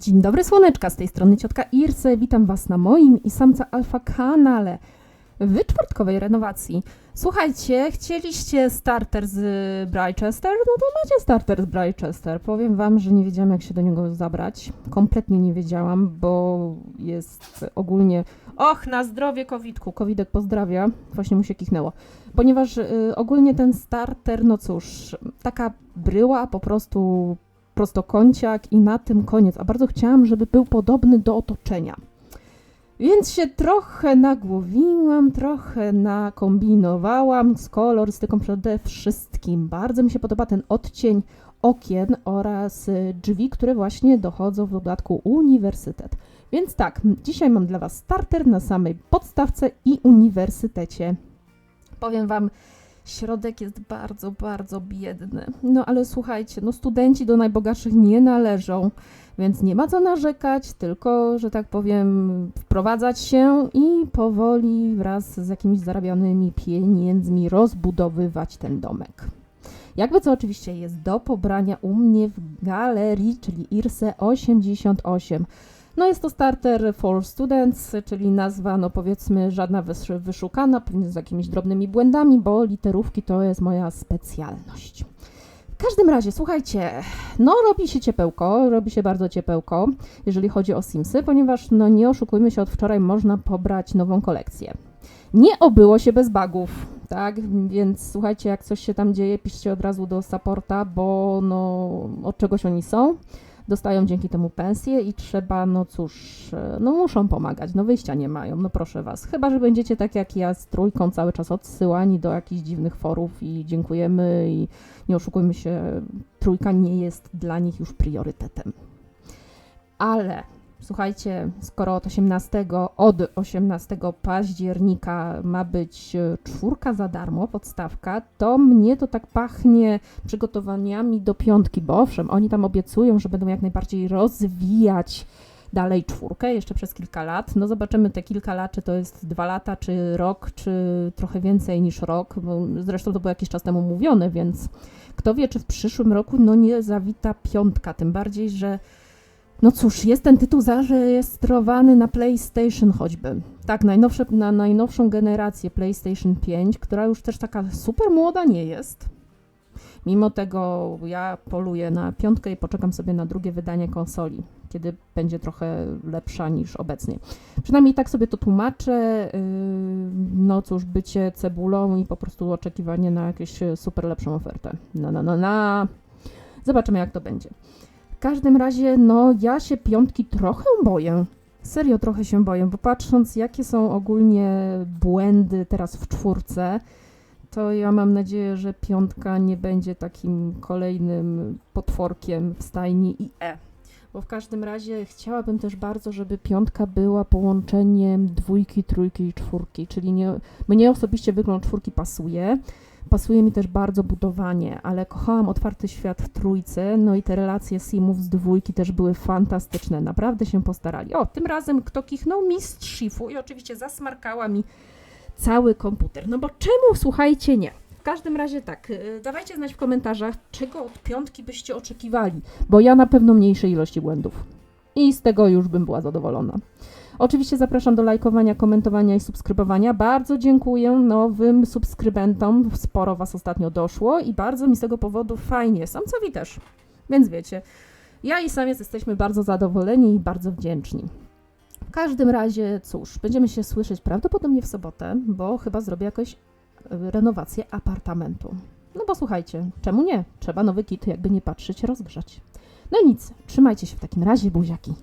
Dzień dobry słoneczka, z tej strony ciotka Irse. Witam Was na moim i samca alfa kanale w czwartkowej renowacji. Słuchajcie, chcieliście starter z Brychester? No to macie starter z Brychester. Powiem Wam, że nie wiedziałam jak się do niego zabrać. Kompletnie nie wiedziałam, bo jest ogólnie... Och, na zdrowie Kowidku. Kowidek pozdrawia. Właśnie mu się kichnęło. Ponieważ y, ogólnie ten starter, no cóż, taka bryła po prostu prostokąciak i na tym koniec. A bardzo chciałam, żeby był podobny do otoczenia. Więc się trochę nagłowiłam, trochę nakombinowałam z kolorystyką przede wszystkim. Bardzo mi się podoba ten odcień okien oraz y, drzwi, które właśnie dochodzą w dodatku uniwersytet. Więc tak, dzisiaj mam dla Was starter na samej podstawce i uniwersytecie. Powiem Wam, środek jest bardzo, bardzo biedny. No ale słuchajcie, no studenci do najbogatszych nie należą. Więc nie ma co narzekać, tylko, że tak powiem, wprowadzać się i powoli wraz z jakimiś zarabianymi pieniędzmi rozbudowywać ten domek. Jakby co oczywiście jest do pobrania u mnie w galerii, czyli IRSE 88. No jest to starter for students, czyli nazwa, no powiedzmy, żadna wys- wyszukana, pewnie z jakimiś drobnymi błędami, bo literówki to jest moja specjalność. W każdym razie, słuchajcie, no robi się ciepełko, robi się bardzo ciepełko, jeżeli chodzi o Simsy, ponieważ no nie oszukujmy się, od wczoraj można pobrać nową kolekcję. Nie obyło się bez bugów, tak? Więc słuchajcie, jak coś się tam dzieje, piszcie od razu do supporta, bo no od czegoś oni są. Dostają dzięki temu pensję i trzeba, no cóż, e, no muszą pomagać, no wyjścia nie mają, no proszę was. Chyba, że będziecie tak jak ja z trójką cały czas odsyłani do jakichś dziwnych forów i dziękujemy i nie oszukujmy się, trójka nie jest dla nich już priorytetem. Ale słuchajcie, skoro od 18, od 18 października ma być e, czwórka za darmo, podstawka, to mnie to tak pachnie przygotowaniami do piątki, bo owszem, oni tam obiecują, że będą jak najbardziej rozwijać dalej czwórkę jeszcze przez kilka lat. No zobaczymy te kilka lat, czy to jest dwa lata, czy rok, czy trochę więcej niż rok, bo zresztą to było jakiś czas temu mówione, więc kto wie, czy w przyszłym roku no nie zawita piątka, tym bardziej, że no cóż, jest ten tytuł zarejestrowany na PlayStation choćby. Tak, najnowsze, na najnowszą generację PlayStation 5, która już też taka super młoda nie jest. Mimo tego ja poluję na piątkę i poczekam sobie na drugie wydanie konsoli, kiedy będzie trochę lepsza niż obecnie. Przynajmniej tak sobie to tłumaczę. Yy, No cóż, bycie cebulą i po prostu oczekiwanie na jakąś super lepszą ofertę. Na, na, na, na. Zobaczymy, jak to będzie. Każdym razie, no ja się piątki trochę boję. Serio trochę się boję, bo patrząc, jakie są ogólnie błędy teraz w czwórce, to ja mam nadzieję, że piątka nie będzie takim kolejnym potworkiem w stajni IE. Bo w każdym razie chciałabym też bardzo, żeby piątka była połączeniem dwójki, trójki i czwórki, czyli nie, mnie osobiście wygląd czwórki pasuje. Pasuje mi też bardzo budowanie, ale kochałam otwarty świat w trójce, no i te relacje simów z dwójki też były fantastyczne, naprawdę się postarali. O, tym razem kto kichnął? Mistrz Shifu i oczywiście zasmarkała mi cały komputer. No bo czemu, słuchajcie, nie? W każdym razie tak, yy, dawajcie znać w komentarzach, czego od piątki byście oczekiwali, bo ja na pewno mniejszej ilości błędów. I z tego już bym była zadowolona. Oczywiście zapraszam do lajkowania, komentowania i subskrybowania. Bardzo dziękuję nowym subskrybentom. Sporo Was ostatnio doszło i bardzo mi z tego powodu fajnie. Samcowi też. Więc wiecie, ja i samiec jesteśmy bardzo zadowoleni i bardzo wdzięczni. W każdym razie, cóż, będziemy się słyszeć prawdopodobnie w sobotę, bo chyba zrobię jakąś e, renowację apartamentu. No bo słuchajcie, czemu nie? Trzeba nowy kit, jakby nie patrzeć, rozgrzać. No nic, trzymajcie się w takim razie, buziaki.